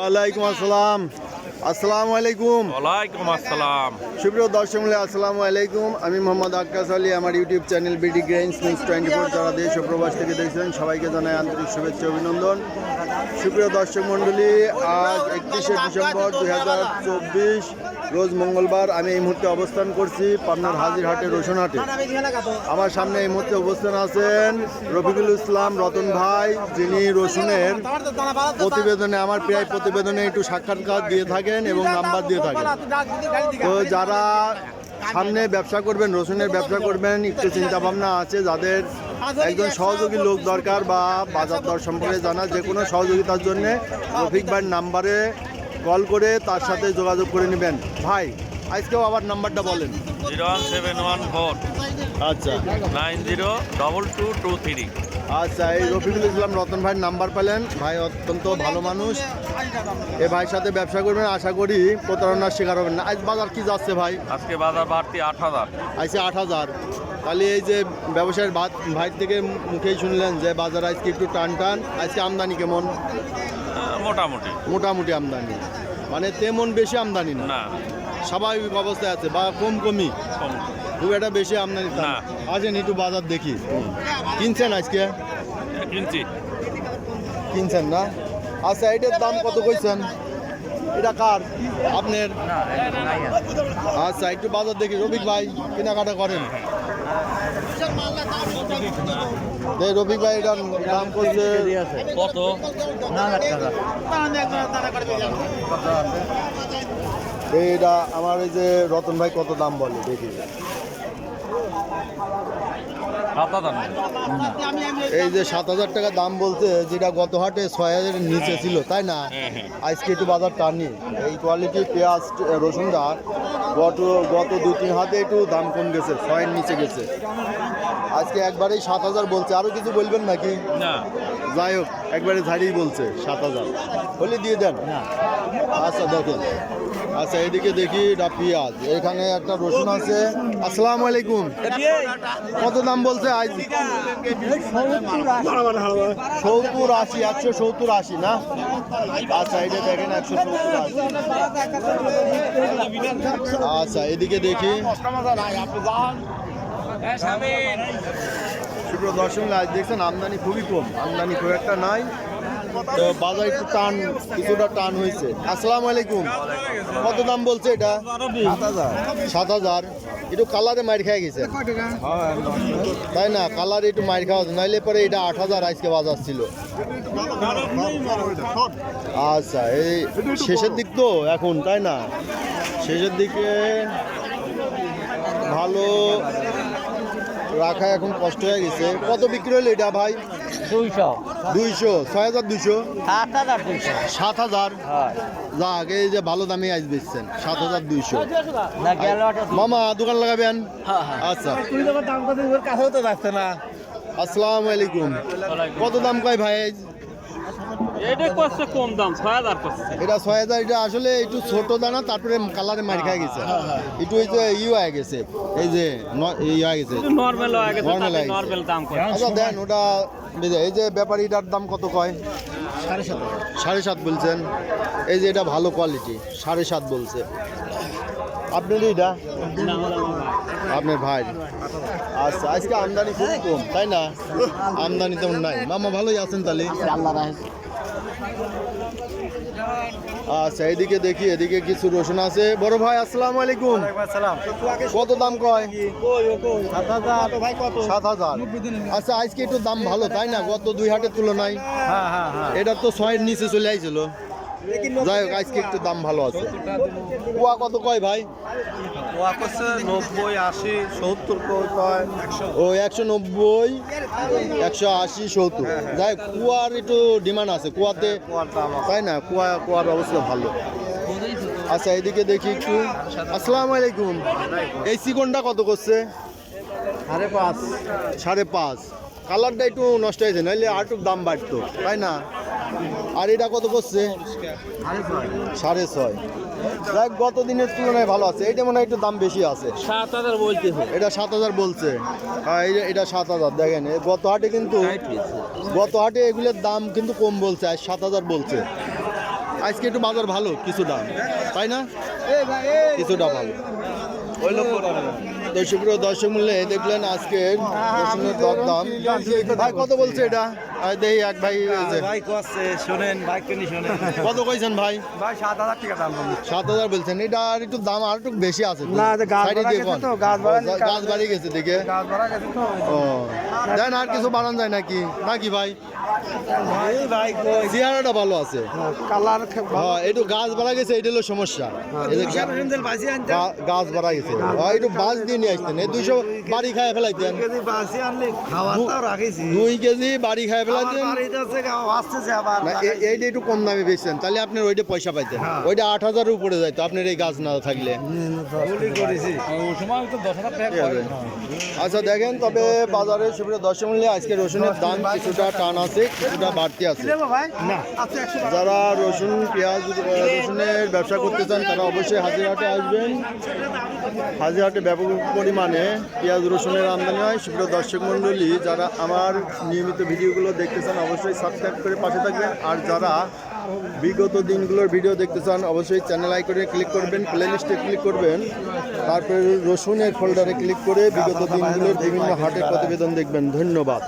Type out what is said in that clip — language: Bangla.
ওয়ালাইকুম আসসালাম। আসসালামু আলাইকুম। ওয়ালাইকুম আসসালাম। সুপ্রিয় দর্শক মূল্য আসসালামু আলাইকুম। আমি মোহাম্মদ আক্কাস আলী আমার YouTube channel BD Greens news twenty four যারা দেশ ও প্রবাস থেকে দেখছেন সবাইকে জানাই আন্তরিক শুভেচ্ছা অভিনন্দন। সুপ্রিয় দর্শক মণ্ডলী আজ একত্রিশে ডিসেম্বর দুই হাজার চব্বিশ রোজ মঙ্গলবার আমি এই মুহূর্তে অবস্থান করছি পাবনার হাজিরহাটে রসুনহাটে। আমার সামনে এই মুহূর্তে অবস্থান আছেন রফিকুল ইসলাম রতন ভাই যিনি রসুনের প্রতিবেদনে আমার প্রায় প্রতিবেদনে একটু সাক্ষাৎকার দিয়ে থাকেন এবং নাম্বার দিয়ে থাকেন। তো যারা সামনে ব্যবসা করবেন রসুনের ব্যবসা করবেন একটু চিন্তা ভাবনা আছে যাদের একজন সহযোগী লোক দরকার বা বাজার দর সম্পর্কে জানা যে কোনো সহযোগিতার জন্য রফিক ভাইয়ের নাম্বারে কল করে তার সাথে যোগাযোগ করে নেবেন। ভাই আজকেও আবার নাম্বারটা বলেন। Zero one seven one four আচ্ছা। Nine zero double two two three. আচ্ছা এই রফিকুল ইসলাম রতন ভাইয়ের নাম্বার পেলেন। ভাই অত্যন্ত ভালো মানুষ। এ ভাইয়ের সাথে ব্যবসা করবেন আশা করি প্রতারণার শিকার হবেন না। আজ বাজার কি যাচ্ছে ভাই? আজকে বাজার বাড়তি আট হাজার। আজকে আট হাজার। তাহলে এই যে ব্যবসায়ের ভাত ভাই থেকে মুখেই শুনলেন যে বাজার আজকে একটু টান টান। আজকে আমদানি কেমন? মোটামুটি। মোটামুটি আমদানি। মানে তেমন বেশি আমদানি না? না। স্বাভাবিক অবস্থায় আছে বা কম কমই? কম। খুব একটা বেশি আমদানি না। আসেন একটু বাজার দেখি। কিনছেন আজকে? কিনছি। কিনছেন না? আচ্ছা এটার দাম কত কইছেন? এটা কার? আপনার? আচ্ছা একটু বাজার দেখি। রবিক ভাই কেনাকাটা করেন। রফিক ভাই এটার দাম করছে কত? এইটা আমার এই যে রতন ভাই কত দাম বলে দেখি। এই যে সাত হাজার টাকা দাম বলছে যেটা গত হাটে ছয় হাজারের নিচে ছিল তাই না? হ্যাঁ, হ্যাঁ। আজকে একটু বাজার টানি। এই কোয়ালিটি পেঁয়াজ রসুনটা গত গত দু তিন হাতে একটু দাম কম গেছে ছয়ের নিচে গেছে। আজকে একবারেই সাত হাজার বলছে। আরও কিছু বলবেন নাকি? না। যাই হোক একবারে ঝাড়িই বলছে সাত হাজার। হলে দিয়ে দেন। আচ্ছা দেখেন। আচ্ছা এদিকে দেখি এটা পেঁয়াজ। এখানে একটা রসুন আছে। আসসালামু আলাইকুম। কত দাম বলছে সত্তর আশি, একশো সত্তর আশি, না? আচ্ছা এটা দেখেন, একশো সত্তর আচ্ছা এদিকে দেখি। সুপ্রিয় দর্শক, আজ দেখছেন আমদানি খুবই কম। আমদানি খুব একটা নাই। তো বাজার একটু টান, কিছুটা টান হয়েছে। আসসালামু আলাইকুম। কত দাম বলছে এটা? সাত হাজার। একটু কালারে মার খেয়ে গেছে। তাই না? কালার একটু মার খাওয়া। নাইলে পরে এটা আট হাজার আজকে বাজার ছিল। আচ্ছা এই শেষের দিক তো এখন, তাই না? শেষের দিকে ভালো রাখা এখন কষ্ট হয়ে গেছে। কত বিক্রি হলো এটা ভাই? দুইশো। দুইশো ছয় হাজার দুইশো? সাত হাজার দুইশো। সাত হাজার? হয়। যাক এই যে ভালো দামে আইস বেচছেন সাত হাজার দুইশো। মামা দোকান লাগাবেন? হ্যাঁ হ্যাঁ। আচ্ছা। তুই যখন দাম কত কাছেও তো যাচ্ছে না। আসসালামু আলাইকুম। কত দাম কয় ভাই? এটা কম দাম ছয় হাজার এটা ছয় হাজার এটা আসলে একটু ছোট দানা তারপরে কালারে মার খেয়ে গেছে। একটু এই যে ই হয়ে গেছে। এই যে ন- ই হয়ে গেছে। নর্মাল হয়ে গেছে হয়ে। নর্মাল দাম আচ্ছা দেন ওটা এই যে ব্যাপারীটার দাম কত কয়? সাড়ে সাত সাড়ে সাত বলছেন। এই যে এটা ভালো কোয়ালিটি সাড়ে সাত বলছে। আপনার এটা আপনার ভাই। আচ্ছা আজকে আমদানি খুব কম, তাই না? আমদানি তেমন নাই। মামা ভালোই আছেন তাহলে? আল্লাহ আচ্ছা এদিকে দেখি এদিকে কিছু রসুন আছে। বড় ভাই আসসালাম আলাইকুম। কত দাম কয়? সাত হাজার। আচ্ছা আজকে একটু দাম ভালো তাই না? গত দুই হাটের তুলনায়। হ্যাঁ হ্যাঁ হ্যাঁ। এটা তো ছয়ের নিচে চলে আইছিল। যাই হোক আজকে একটু দাম ভালো আছে। কুয়া কত কয় ভাই? ওয়া করছে নব্বই আশি সত্তর কয়? ও একশো নব্বই একশো আশি সত্তর। যাই হোক, কুয়ার একটু ডিমান্ড আছে। কুয়াতে তাই না? কুয়া কুয়ার অবস্থা ভালো। আচ্ছা এদিকে দেখি একটু। আসসালামু আলাইকুম। এই চিকনটা কত করছে? সাড়ে পাঁচ। সাড়ে পাঁচ। কালারটা একটু নষ্ট হয়েছে নাহলে আর একটু দাম বাড়তো। তাই না? আর এটা কত করছে সাড়ে ছয়। যাক গত দিনের তুলনায় ভালো আছে। এটা মনে হয় একটু দাম বেশি আছে। সাত হাজার বলতে এটা সাত হাজার বলছে। হ্যাঁ, এটা সাত হাজার। দেখেন গত হাটে কিন্তু গত হাটে এগুলোর দাম কিন্তু কম বলছে আর সাত হাজার বলছে। আজকে একটু বাজার ভালো কিছু দাম তাই না? কিছুটা ভালো। সুপ্রিয় দর্শক মূল্যে দেখলেন আজকের রসুনের দরদাম। ভাই কত বলছে এটা? দেখি এক ভাই ভাই কোয়াচ্ছে শোনেন বাইক কিনি শোনেন। কত কইছেন ভাই? ভাই সাত হাজার টাকা দাম সাত হাজার বলছেন। এটা আর একটু দাম একটু বেশি আছে না, গাছ বাড়া গেছে দেখে ও দেন কিছু বাড়ান যায় নাকি? নাকি ভাই? চেহারাটা ভালো আছে। কালার হ্যাঁ একটু গাছ বাড়া গেছে এটা হলো সমস্যা। এই যে গা- বাসি আনতে। গা- গাছ বাড়া গেছে। হ্যাঁ, একটু বাস দিয়ে নিয়ে আসতেন। দুইশো বাড়ি খায় ফেলাইতেন। দুই কেজি বাড়ি খায় এইটা একটু কম দামে বেচছেন তাহলে আপনার ওইটা পয়সা পাইতেন। ওইটা আট হাজারের উপরে যাইতো আপনার এই গাছ না থাকলে। আচ্ছা দেখেন তবে বাজারে সুবিধা দশ মূল্যে আজকে রসুনের দাম কিছুটা টান আছে কিছুটা বাড়তি আছে। আচ্ছা যারা রসুন পেঁয়াজ রসুনের ব্যবসা করতে চান তারা অবশ্যই হাজিরহাটে আসবেন। হাজিরহাটে ব্যাপক পরিমাণে পেঁয়াজ রসুনের আমদানি হয়। সুপ্রিয় দর্শক মণ্ডলী যারা আমার নিয়মিত ভিডিওগুলো দেখতে চান অবশ্যই সাবস্ক্রাইব করে পাশে থাকবেন। আর যারা বিগত দিনগুলোর ভিডিও দেখতে চান, অবশ্যই চ্যানেল আইকনে ক্লিক করবেন প্লে লিস্টে ক্লিক করবেন। তারপরে রসুনের ফোল্ডারে ক্লিক করে বিগত দিনগুলোর বিভিন্ন হাটের প্রতিবেদন দেখবেন। ধন্যবাদ।